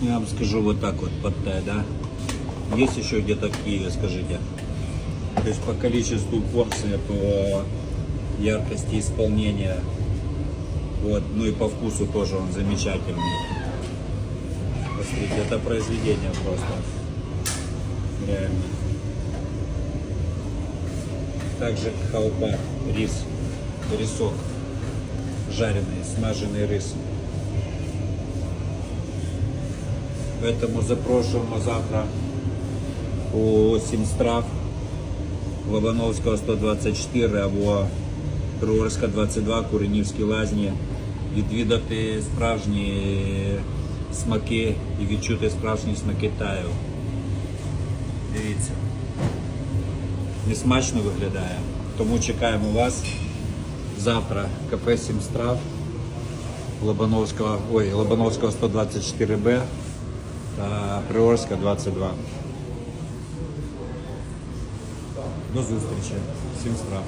Я вам скажу вот так вот под Т, да? Есть еще где-то в Киеве, скажите? То есть по количеству порций, по яркости исполнения. Вот, ну и по вкусу тоже он замечательный. Посмотрите, это произведение просто. Реально. Также халпа, рис, рисок, жареный, смаженный рис. Поэтому запрошуємо завтра у сім страв Лобановського 124 або Троорська 22, Куренівські лазні, відвідати справжні смаки і відчути справжні смаки таю. Дивіться. Несмачно виглядає. Тому чекаємо вас завтра. Кафе 7 страв Лобановського, ой, Лобановського 124Б та Приорська 22. До зустрічі. Всім страв.